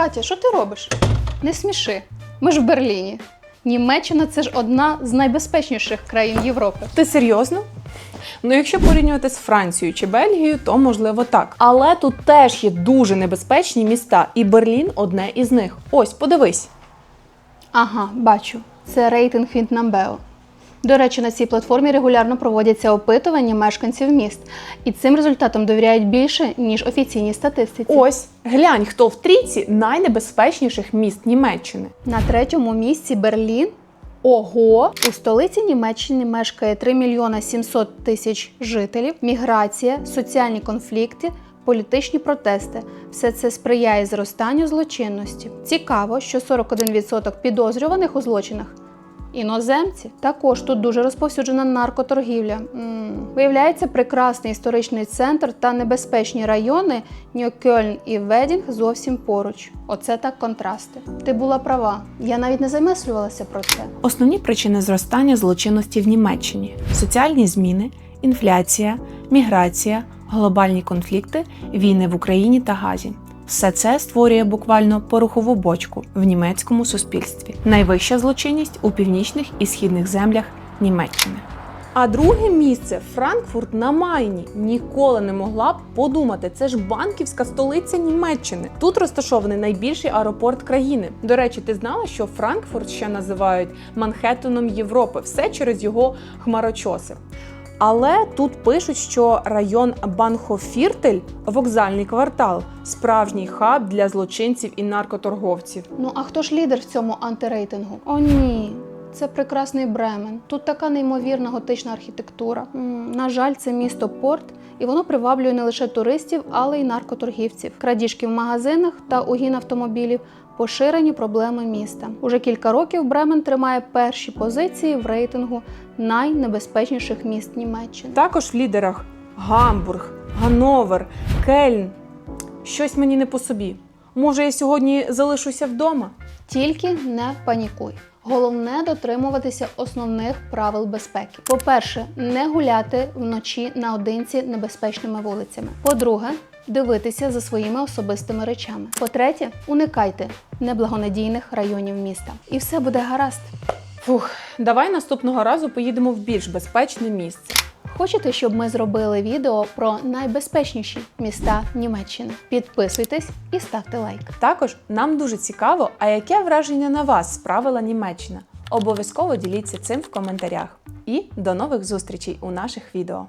Катя, що ти робиш? Не сміши. Ми ж в Берліні. Німеччина це ж одна з найбезпечніших країн Європи. Ти серйозно? Ну, якщо порівнювати з Францією чи Бельгією, то можливо так. Але тут теж є дуже небезпечні міста, і Берлін одне із них. Ось, подивись. Ага, бачу. Це рейтинг Фінтнамбео. До речі, на цій платформі регулярно проводяться опитування мешканців міст, і цим результатам довіряють більше, ніж офіційній статистиці. Ось, глянь, хто в трійці найнебезпечніших міст Німеччини. На третьому місці Берлін. Ого! У столиці Німеччини мешкає 3 мільйона 700 тисяч жителів, міграція, соціальні конфлікти, політичні протести. Все це сприяє зростанню злочинності. Цікаво, що 41% підозрюваних у злочинах іноземці. Також тут дуже розповсюджена наркоторгівля. м Виявляється, прекрасний історичний центр та небезпечні райони Ньокельн і Ведінг зовсім поруч. Оце так контрасти. Ти була права. Я навіть не замислювалася про це. Основні причини зростання злочинності в Німеччині: соціальні зміни, інфляція, міграція, глобальні конфлікти, війни в Україні та Газі. Все це створює буквально порохову бочку в німецькому суспільстві. Найвища злочинність у північних і східних землях Німеччини. А друге місце Франкфурт на Майні. Ніколи не могла б подумати. Це ж банківська столиця Німеччини. Тут розташований найбільший аеропорт країни. До речі, ти знала, що Франкфурт ще називають Манхеттеном Європи, все через його хмарочоси. Але тут пишуть, що район Банхофіртель, вокзальний квартал, справжній хаб для злочинців і наркоторговців. Ну а хто ж лідер в цьому антирейтингу? О, ні. Це прекрасний Бремен. Тут така неймовірна готична архітектура. На жаль, це місто порт, і воно приваблює не лише туристів, але й наркоторгівців. Крадіжки в магазинах та угін автомобілів поширені проблеми міста. Уже кілька років Бремен тримає перші позиції в рейтингу найнебезпечніших міст Німеччини. Також в лідерах Гамбург, Гановер, Кельн. Щось мені не по собі. Може, я сьогодні залишуся вдома? Тільки не панікуй. Головне дотримуватися основних правил безпеки. По-перше, не гуляти вночі наодинці небезпечними вулицями. По-друге, дивитися за своїми особистими речами. По-третє, уникайте неблагонадійних районів міста. І все буде гаразд. Фух, давай наступного разу поїдемо в більш безпечне місце. Хочете, щоб ми зробили відео про найбезпечніші міста Німеччини? Підписуйтесь і ставте лайк. Також нам дуже цікаво, а яке враження на вас справила Німеччина? Обов'язково діліться цим в коментарях. І до нових зустрічей у наших відео.